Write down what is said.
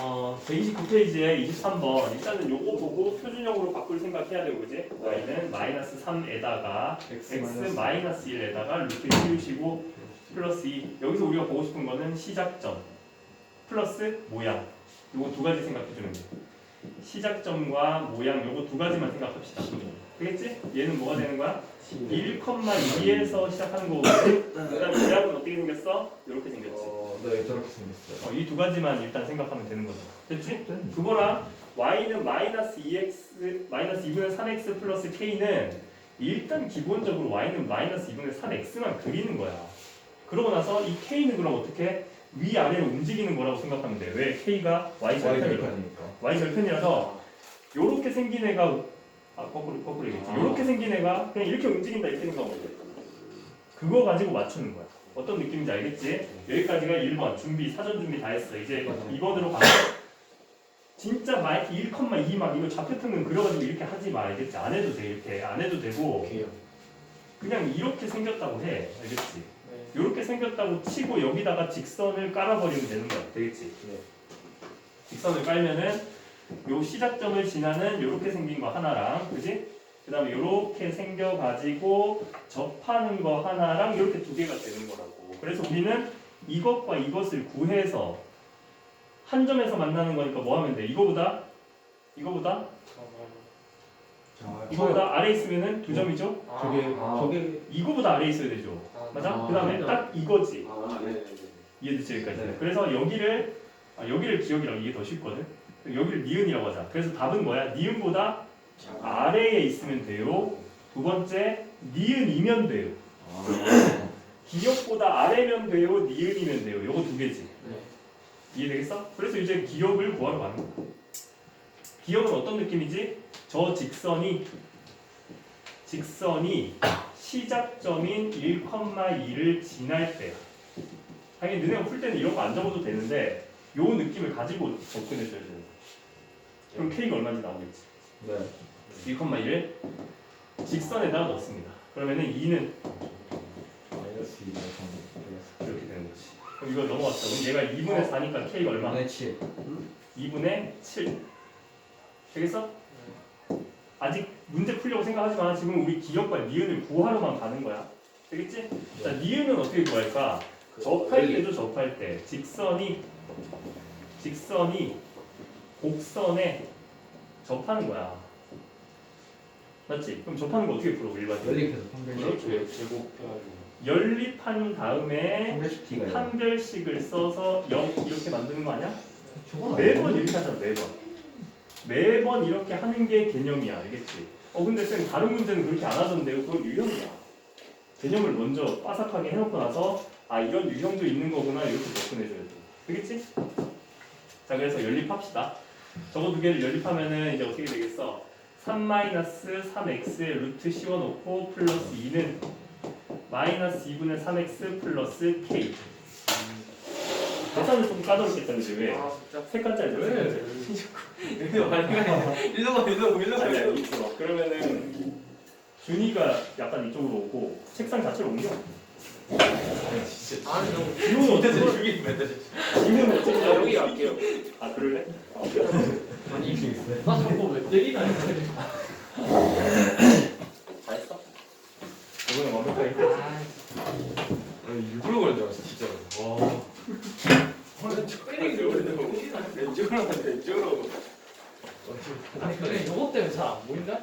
어, 129페이지에 23번 일단은 요거 보고 표준형으로 바꿀 생각해야 되고 그지? y는 마이너스 3에다가 x 마이너스 1에다가 루트 키우시고 플러스 2 여기서 우리가 보고 싶은 거는 시작점 플러스 모양 요거 두 가지 생각해주면 돼 시작점과 모양 요거 두 가지만 생각합시다 되겠지? 얘는 뭐가 되는 거야? 1,2에서 시작하는 거고 그 다음에 모양은 어떻게 생겼어? 이렇게 생겼지 어, 네 저렇게 생겼어요. 이 두 가지만 일단 생각하면 되는 거죠 됐지? 그거랑 y는 마이너스 2x 마이너스 2분의 3x 플러스 k는 일단 기본적으로 y는 마이너스 2분의 3x만 그리는 거야. 그러고 나서 이 k는 그럼 어떻게 위 아래로 움직이는 거라고 생각하면 돼. 왜 k가 y 절편이니까. 절편이니까. y 절편이라서 요렇게 생긴 애가 아 거꾸로 거꾸로 얘기했지. 요렇게 생긴 애가 그냥 이렇게 움직인다 이렇게 생각하면 돼. 그거 가지고 맞추는 거야. 어떤 느낌인지 알겠지? 여기까지가 1번 준비 사전 준비 다 했어. 이제 2번으로 가서 진짜 막1,2막 이거 좌표평면 그려가지고 이렇게 하지 마 알겠지? 안 해도 돼 이렇게 안 해도 되고 오케이요. 그냥 이렇게 생겼다고 해 알겠지? 네. 이렇게 생겼다고 치고 여기다가 직선을 깔아버리면 되는 거야 되겠지? 네. 직선을 깔면은 요 시작점을 지나는 요렇게 생긴 거 하나랑 그지? 그 다음에 요렇게 생겨가지고 접하는 거 하나랑 이렇게 두 개가 되는 거라고 그래서 우리는 이것과 이것을 구해서 한 점에서 만나는 거니까 뭐 하면 돼? 이거보다 이거보다 자, 이거보다 아래 있으면은 두 점이죠? 저게 아. 저게 이거보다 아래 있어야 되죠 맞아? 아, 그 다음에 그렇죠. 딱 이거지 아, 네. 이해됐지 여기까지? 네. 그래서 여기를 아, 여기를 기억이라고 이게 더 쉽거든 여기를 니은이라고 하자. 그래서 답은 뭐야? 니은보다 아래에 있으면 돼요. 두 번째 니은이면 돼요. 아, 기억보다 아래면 돼요. 니은이면 돼요. 요거 두 개지. 네. 이해되겠어? 그래서 이제 기억을 구하러 가는 거야. 기억은 어떤 느낌이지? 저 직선이 직선이 시작점인 1,2를 지날 때야 당연히 너네가 풀 때는 이런 거 안 적어도 되는데 요 느낌을 가지고 접근해 줘야 되는 거야 그럼 K가 얼마인지 나오겠지 네. 1,1 직선에다가 넣습니다 그러면은 2는 마이너스 2 네. 이렇게 되는 거지 그럼 이거 넘어갔어 그럼 얘가 2분의 4니까 K가 얼마? 네 7. 2분의 7 되겠어? 아직 문제 풀려고 생각하지 마. 지금 우리 기억과 니은을 구하러만 가는 거야. 되겠지? 자, 니은은 어떻게 구할까? 접할 때도 접할 때 직선이 직선이 곡선에 접하는 거야. 맞지? 그럼 접하는 거 어떻게 풀어? 일반적으로. 연립해서 판별식. 이렇게 제곱해가지고. 연립한 다음에 판별식 T가 있어요. 판별식을 써서 0 이렇게 만드는 거 아니야? 저건 매번? 이렇게 하잖아 매번 매번 이렇게 하는 게 개념이야 알겠지? 어 근데 쌤 다른 문제는 그렇게 안 하던데요 그건 유형이야 개념을 먼저 빠삭하게 해놓고 나서 아 이런 유형도 있는 거구나 이렇게 접근해줘야 돼 되겠지? 자 그래서 연립합시다 저거 두 개를 연립하면은 이제 어떻게 되겠어 3-3x의 루트 씌워놓고 플러스 2는 마이너스 2분의 3x 플러스 k 계산을 좀 까다롭겠다 그지 왜? 아, 진짜. 색깔짜리 왜? 이거 아니야. 일로 가, 일로 가, 일로 가. 아니야 있어 그러면은 준이가 약간 이쪽으로 오고 책상 자체로 옮겨 진짜. 아니, 형. 기분은 어떻게 돼? 여기 맨날. 기분은 어떻게 돼? 여기 갈게요. 아 그럴래? 아니. 나 자꾸 왜 때리나? 잘했어? 이번엔 완벽하게? 일부러 그런 줄 알았어, 진짜로. 와. 때리기를 그랬는데 왼쪽으로 하면 왼쪽으로. 아니 근데 이것 때문에 잘 안 보인다?